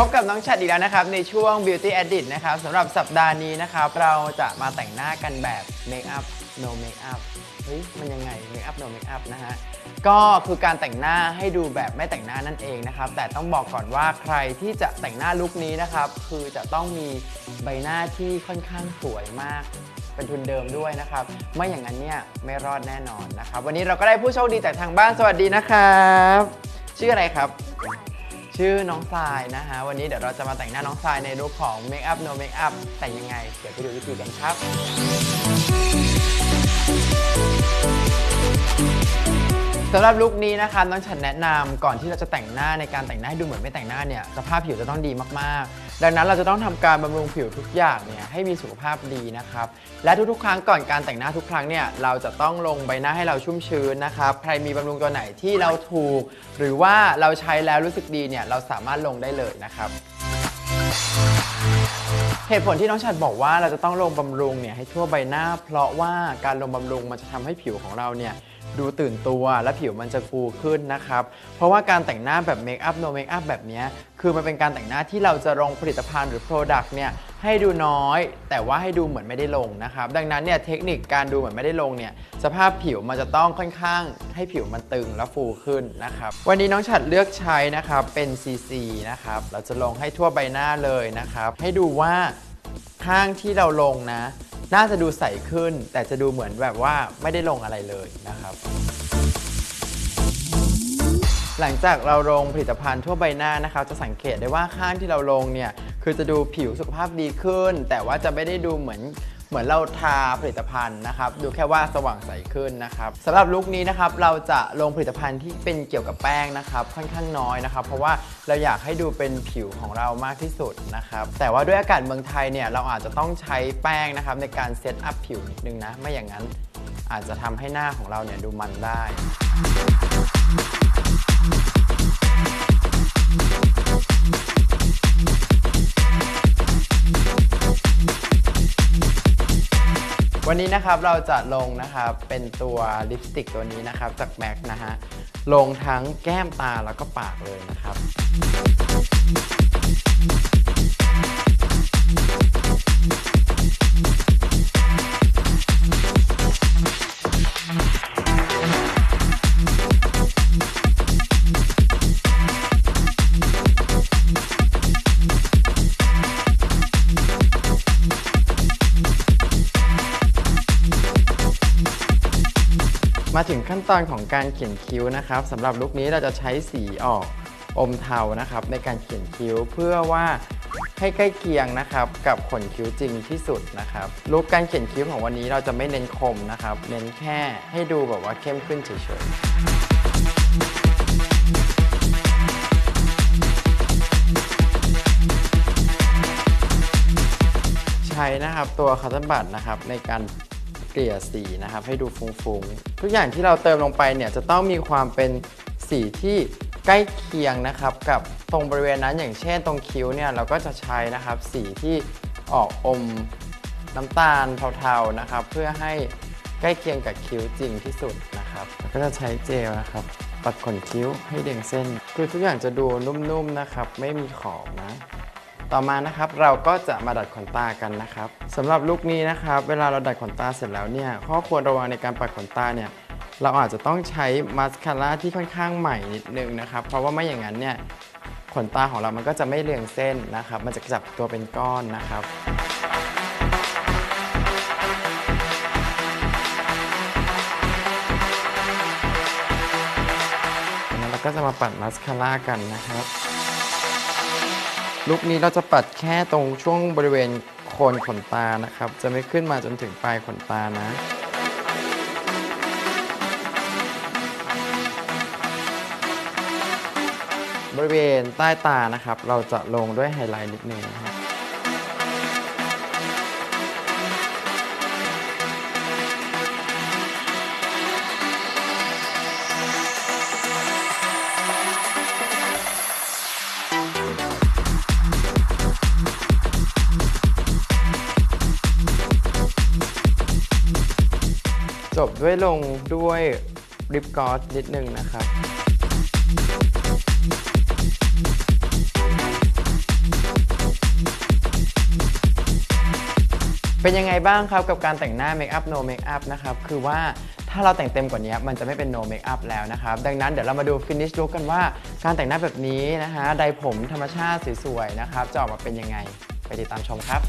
พบกับน้องชัดอีกแล้วนะครับ ในช่วง Beauty Edit นะครับสำหรับสัปดาห์นี้นะครับ เราจะมาแต่งหน้ากันแบบ Make up no make up เฮ้ยมันยังไง Make up no make up นะฮะ ก็คือการแต่งหน้าให้ดูแบบไม่แต่งหน้านั่นเองนะครับ แต่ต้องบอกก่อนว่าใครที่จะแต่งหน้าลุคนี้นะครับ คือจะต้องมีใบหน้าที่ค่อนข้างสวยมากเป็นทุนเดิมด้วยนะครับ ไม่อย่างนั้นเนี่ยไม่รอดแน่นอนนะครับ วันนี้เราก็ได้ผู้โชคดีจากทางบ้านสวัสดีนะครับ ชื่ออะไรครับ ชื่อน้องทรายนะฮะ วันนี้เดี๋ยวเราจะมาแต่งหน้าน้องทรายในรูปของ Make up No Make up แต่งยังไง เดี๋ยวไปดูวิธีกันครับ สำหรับลุคนี้นะคะน้องฉันแนะนำก่อนที่เราจะแต่งหน้าในการแต่งหน้าให้ดูเหมือนไม่แต่งหน้าเนี่ยสภาพผิวจะต้องดีมากๆ ดังนั้นเราจะต้องทำการบำรุงผิวทุกอย่างเนี่ยให้มีสุขภาพดีนะครับ และทุกๆ ครั้งก่อนการแต่งหน้าทุกครั้งเนี่ยเราจะต้องลงใบหน้าให้เราชุ่มชื้นนะครับ ใครมีบำรุงตัวไหนที่เราถูก หรือว่าเราใช้แล้วรู้สึกดีเนี่ยเราสามารถลงได้เลยนะครับ เหตุผลที่น้องชัดบอกว่าเราจะต้องลงบำรุงเนี่ยให้ทั่วใบหน้า เพราะว่าการลงบำรุงมันจะทำให้ผิวของเราเนี่ยดูตื่นตัวและผิวมันจะฟูขึ้นนะครับ เพราะว่าการแต่งหน้าแบบเมคอัพโนเมคอัพแบบนี้คือมันเป็นการแต่งหน้าที่เราจะลงผลิตภัณฑ์หรือโปรดักต์เนี่ย ให้ดูน้อย แต่ว่าให้ดูเหมือนไม่ได้ลงนะครับ ดังนั้นเนี่ยเทคนิคการดูเหมือนไม่ได้ลงเนี่ยสภาพผิวมันจะต้องค่อนข้างให้ผิวมันตึงและฟูขึ้นนะครับ วันนี้น้องฉัดเลือกใช้นะครับเป็น CC นะครับเราจะลงให้ทั่วใบหน้าเลยนะครับ ให้ดูว่าข้างที่เราลงนะ น่าจะดูใสขึ้น แต่จะดูเหมือนแบบว่าไม่ได้ลงอะไรเลยนะครับ หลังจากเราลงผลิตภัณฑ์ทั่วใบหน้านะครับ จะสังเกตได้ว่าข้างที่เราลงเนี่ย คือจะดูผิวสุขภาพดีขึ้น แต่ว่าจะไม่ได้ดูเหมือนเหมือนเราทาผลิตภัณฑ์นะครับ ดูแค่ว่าสว่างใสขึ้นนะครับสำหรับลุคนี้นะครับเราจะลงผลิตภัณฑ์ที่เป็นเกี่ยวกับแป้งนะครับ ค่อนข้างน้อยนะครับ เพราะว่าเราอยากให้ดูเป็นผิวของเรามากที่สุดนะครับ แต่ว่าด้วยอากาศเมืองไทยเนี่ยเราอาจจะต้องใช้แป้งนะครับในการเซตอัพผิวนิดนึงนะไม่อย่างนั้นอาจจะทำให้หน้าของเราเนี่ยดูมันได้ วันนี้นะครับเราจะลงนะครับเป็นตัวลิปสติกตัวนี้นะครับจากแม็กนะฮะลงทั้งแก้มตาแล้วก็ปากเลยนะครับ มาถึงขั้นตอนของการเขียนคิ้วนะครับสำหรับลุคนี้เราจะใช้สีออกอมเทานะครับ ในการเขียนคิ้วเพื่อว่าให้ใกล้เคียงนะครับกับขนคิ้วจริงที่สุดนะครับลุคการเขียนคิ้วของวันนี้เราจะไม่เน้นคมนะครับ เน้นแค่ให้ดูแบบว่าเข้มขึ้นเฉยๆใช้นะครับตัวคัตเตอร์บัตนะครับในการ กลี่ยสีนะครับ ให้ดูฟุ้งๆ ทุกอย่างที่เราเติมลงไปเนี่ยจะต้องมีความเป็นสีที่ใกล้เคียงนะครับ กับตรงบริเวณนั้นอย่างเช่นตรงคิ้วเนี่ยเราก็จะใช้นะครับสีที่ออกอมน้ำตาลเทาๆนะครับ เพื่อให้ใกล้เคียงกับคิ้วจริงที่สุดนะครับแล้วก็จะใช้เจลนะครับปัดขนคิ้วให้เด่งเส้น คือทุกอย่างจะดูนุ่มๆนะครับ ไม่มีขอบนะ ต่อมานะครับเราก็จะมาดัดขนตากันนะครับสำหรับลุคนี้นะครับ เวลาเราดัดขนตาเสร็จแล้วเนี่ยข้อควรระวังในการปัดขนตาเนี่ยเราอาจจะต้องใช้มาสคาร่าที่ค่อนข้างใหม่นิดนึงนะครับ เพราะว่าไม่อย่างนั้นเนี่ยขนตาของเรามันก็จะไม่เรียงเส้นนะครับ มันจะจับตัวเป็นก้อนนะครับแล้วเราก็จะมาปัดมาสคาร่ากันนะครับ ลุคนี้เราจะปัดแค่ตรงช่วงบริเวณโคนขนตานะครับ จะไม่ขึ้นมาจนถึงปลายขนตานะ บริเวณใต้ตานะครับ เราจะลงด้วยไฮไลท์นิดนึงนะครับ จบด้วยลงด้วยริปกลอสนิดนึงนะครับ เป็นยังไงบ้างครับกับการแต่งหน้าเมคอัพโนเมคอัพนะครับ คือว่าถ้าเราแต่งเต็มกว่านี้มันจะไม่เป็นโนเมคอัพแล้วนะครับ ดังนั้นเดี๋ยวเรามาดูฟินิชลุกกันว่า การแต่งหน้าแบบนี้นะฮะไดผมธรรมชาติสวยๆนะครับ จะออกมาเป็นยังไง ไปติดตามชมครับ